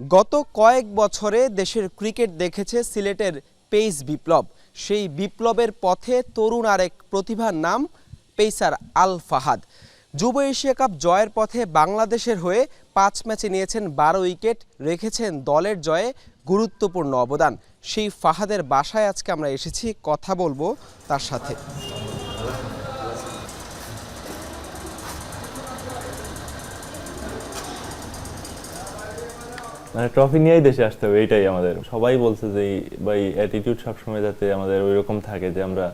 গত কয়েক বছরে দেশের ক্রিকেট দেখেছে সিলেটের পেইস বিপ্লব। সেই বিপ্লবের পথে তরুণ আরেক প্রতিভার নাম পেইসার আল ফাহাদ। যুব এশিয়া কাপ জয়ের পথে বাংলাদেশের হয়ে পাঁচ ম্যাচে নিয়েছেন বারো উইকেট, রেখেছেন দলের জয়ে গুরুত্বপূর্ণ অবদান। সেই ফাহাদের বাসায় আজকে আমরা এসেছি, কথা বলব তার সাথে। মানে ট্রফি নিয়েই দেশে আসতে হবে এটাই আমাদের। সবাই বলছে যে, এই অ্যাটিটিউড সবসময় যাতে আমাদের ওই রকম থাকে যে, আমরা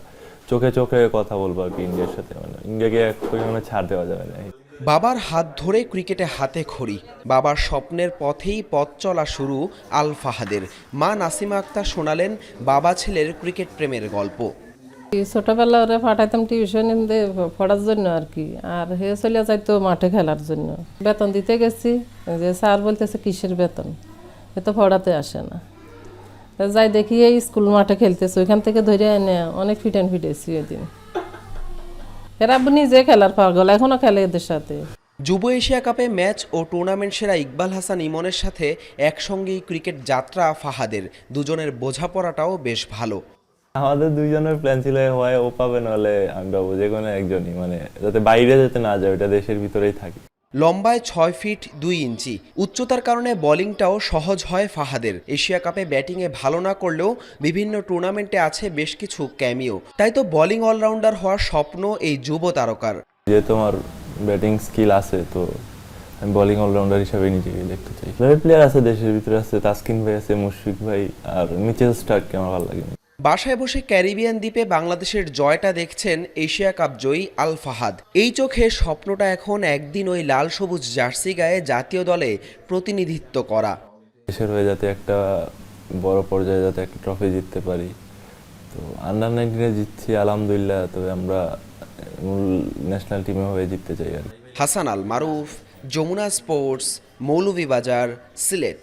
চোখে চোখে কথা বলব আর কি ইন্ডিয়ার সাথে। মানে ইন্ডিয়াকে এক পরিমাণে ছাড় দেওয়া যাবে না। বাবার হাত ধরে ক্রিকেটে হাতে খড়ি, বাবার স্বপ্নের পথেই পথ চলা শুরু আল ফাহাদের মা নাসিমা আক্তার শোনালেন বাবা ছেলের ক্রিকেট প্রেমের গল্প। ছোটবেলা ওরে পাঠাইতাম টিউশন পড়ার জন্য আর কি, আর হে চলে যাইতো মাঠে খেলার জন্য। বেতন দিতে গেছি, যে স্যার বলতেছে কিসের বেতন? এ তো পড়াতে আসে না। যাই দেখি এই স্কুল মাঠে খেলতেছে, ওইখান থেকে ধরে এনে অনেক ফিটেন ফিটেছি ওই দিন। এরা নিজে খেলার পাগল, এখনও খেলে এদের সাথে। যুব এশিয়া কাপে ম্যাচ ও টুর্নামেন্ট সেরা ইকবাল হাসান ইমনের সাথে একসঙ্গেই ক্রিকেট যাত্রা ফাহাদের। দুজনের বোঝাপড়াটাও বেশ ভালো। আমাদের দুইজনের প্ল্যান ছিল হয় ও পাবে নাহলে আমি পাবো। যে কোনো একজনই মানে যাতে বাইরে যেতে না যায় ওটা দেশের ভিতরেই থাকে। লম্বায় ছয় ফিট দুই ইঞ্চি উচ্চতার কারণে বোলিংটাও সহজ হয় ফাহাদের। এশিয়া কাপে ব্যাটিংয়ে ভালো না করলেও বিভিন্ন টুর্নামেন্টে আছে বেশ কিছু ক্যামিও তাই তো বোলিং অলরাউন্ডার হওয়ার স্বপ্ন এই যুব তারকার। যেহেতু আমার ব্যাটিং স্কিল আছে তো আমি বোলিং অলরাউন্ডার হিসাবে নিজেকে দেখতে চাই। প্লেয়ার আছে দেশের ভিতরে আছে তাসকিন ভাই আছে মুশফিক ভাই আর মিচেল স্টার্ককে আমার ভালো লাগে বাসায় বসে ক্যারিবিয়ান দ্বীপে বাংলাদেশের জয়টা দেখছেন এশিয়া কাপ জয়ী আল ফাহাদ। এই চোখে স্বপ্নটা এখন একদিন ওই লাল সবুজ জার্সি গায়ে জাতীয় দলে প্রতিনিধিত্ব করা। দেশের হয়ে যাতে একটা বড় পর্যায়ে যাতে একটা ট্রফি জিততে পারি। তো আন্ডার নাইনটিনে জিতছি আলহামদুলিল্লাহ তবে আমরা মূল ন্যাশনাল টিমে হয়ে জিততে চাই আর হাসান আল মারুফ যমুনা স্পোর্টস মৌলভীবাজার সিলেট।